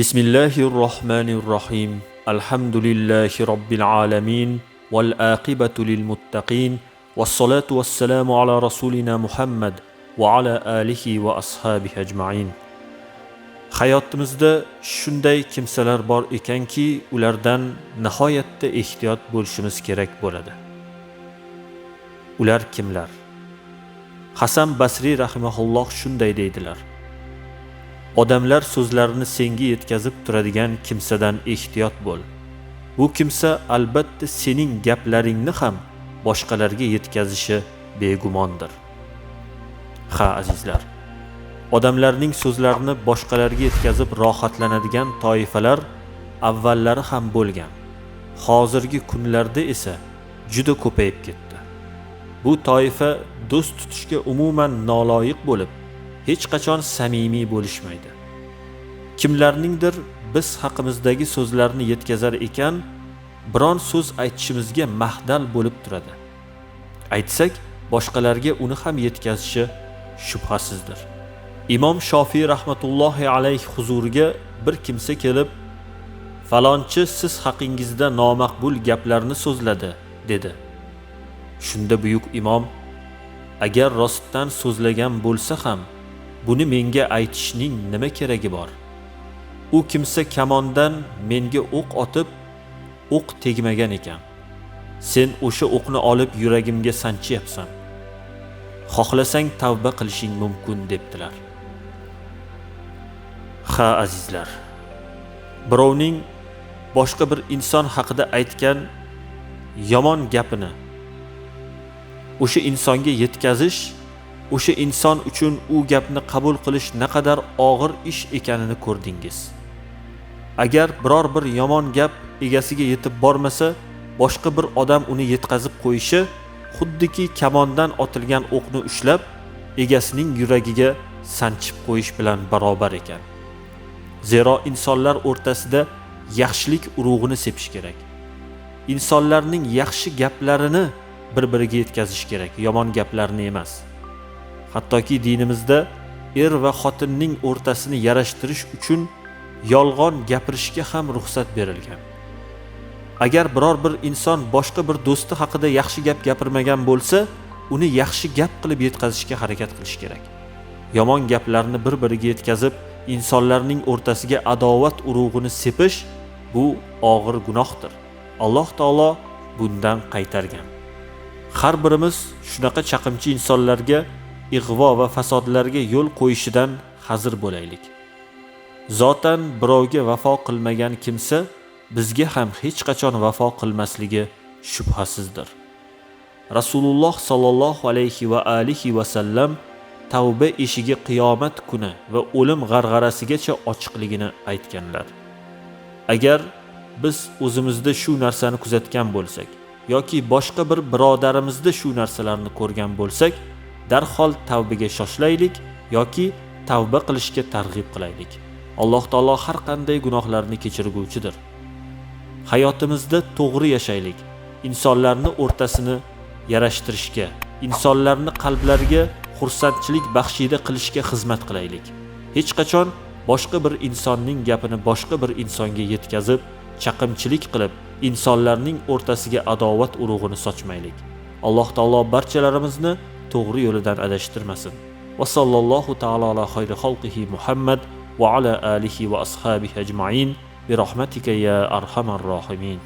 بسم الله الرحمن الرحيم الحمد لله رب العالمين والآقبة للمتقين والصلاة والسلام على رسولنا محمد وعلى آله وأصحابه أجمعين hayotimizda shunday kimsalar bor ekanki ulardan nihoyatda ehtiyot bo'lishimiz kerak bo'ladi ular kimlar hasan basriy rahimaulloh shunday deydilar Odamlar so'zlarini senga yetkazib turadigan kimsadan ehtiyot bo'l. Bu kimsa albatta sening gaplaringni ham boshqalarga yetkazishi begumondir. Ha azizlar. Odamlarning so'zlarini boshqalarga yetkazib rohatlanadigan toifalar avvallari ham bo'lgan. Hozirgi kunlarda esa juda ko'payib ketdi. Bu toifa do'st tutishga umuman noloyiq bo'lib hech qachon samimiy bo'lishmaydi. Kimlarningdir biz haqimizdagi so'zlarni yetkazar ekan biron so'z aytishimizga mahdal bo'lib turadi. Aytsak boshqalarga uni ham yetkazishi shubhasizdir. Imom shofiy rahmatullohi alayhi huzuriga bir kimsa kelib falonchi siz haqingizda nomaqbul gaplarni so'zladi dedi. Shunda buyuk imom agar rostdan so'zlagan bo'lsa ham buni menga aytishning nima keragi bor? U kimsa kamondan menga o'q otib o'q tegmagan ekan. Sen o'sha o'qni olib yuragimga sanchyapsan xohlasang tavba qilishing mumkin debdilar. Ha azizlar. Birovning boshqa bir inson haqida aytgan yomon gapini o'sha insonga yetkazish o'sha inson uchun u gapni qabul qilish naqadar og'ir ish ekanini ko'rdingiz. Agar biror bir yomon gap egasiga yetib bormasa boshqa bir odam uni yetkazib qo'yishi xuddiki kamondan otilgan o'qni ushlab egasining yuragiga sanchib qo'yish bilan barobar ekan. Zero insonlar o'rtasida yaxshilik urug'ini sepish kerak. Insonlarning yaxshi gaplarini bir biriga yetkazish kerak yomon gaplarni emas. Hattoki dinimizda er va xotinning o'rtasini yarashtirish uchun yolg'on gapirishga ham ruxsat berilgan. Agar biror bir inson boshqa bir do'sti haqida yaxshi gap gapirmagan bo'lsa uni yaxshi gap qilib yetkazishga harakat qilish kerak. Yomon gaplarni bir biriga yetkazib insonlarning o'rtasiga adovat urug'ini sepish bu og'ir gunohdir. Alloh taolo bundan qaytargan. Har birimiz shunaqa chaqimchi insonlarga ig'vo va fasodlarga yo'l qo'yishidan hazir bo'laylik. Zotan birovga vafo qilmagan kimsa bizga ham hech qachon vafo qilmasligi shubhasizdir. Rasululloh sollallohu alayhi va alihi vasallam tavba eshigi qiyomat kuni va o'lim g'arg'arasigacha ochiqligini aytganlar. Agar biz o'zimizda shu narsani kuzatgan bo'lsak yoki boshqa bir birodarimizda shu narsalarni ko'rgan bo'lsak darhol tavbaga shoshlaylik yoki tavba qilishga targ'ib qilaylik. Alloh taolo har qanday gunohlarni kechirguvchidir. Hayotimizda to'g'ri yashaylik. Insonlarni o'rtasini yarashtirishga insonlarni qalblariga xursandchilik baxshida qilishga xizmat qilaylik. Hech qachon boshqa bir insonning gapini boshqa bir insonga yetkazib chaqimchilik qilib insonlarning o'rtasiga adovat urug'ini sochmaylik. Alloh taolo barchalarimizni to'g'ri yo'lidan adashtirmasin. Va sallallohu taolo ala xayri xalqihi muhammad va ala alihi va ashabihi ajmain. Bi rahmatika ya arhamar rohimin.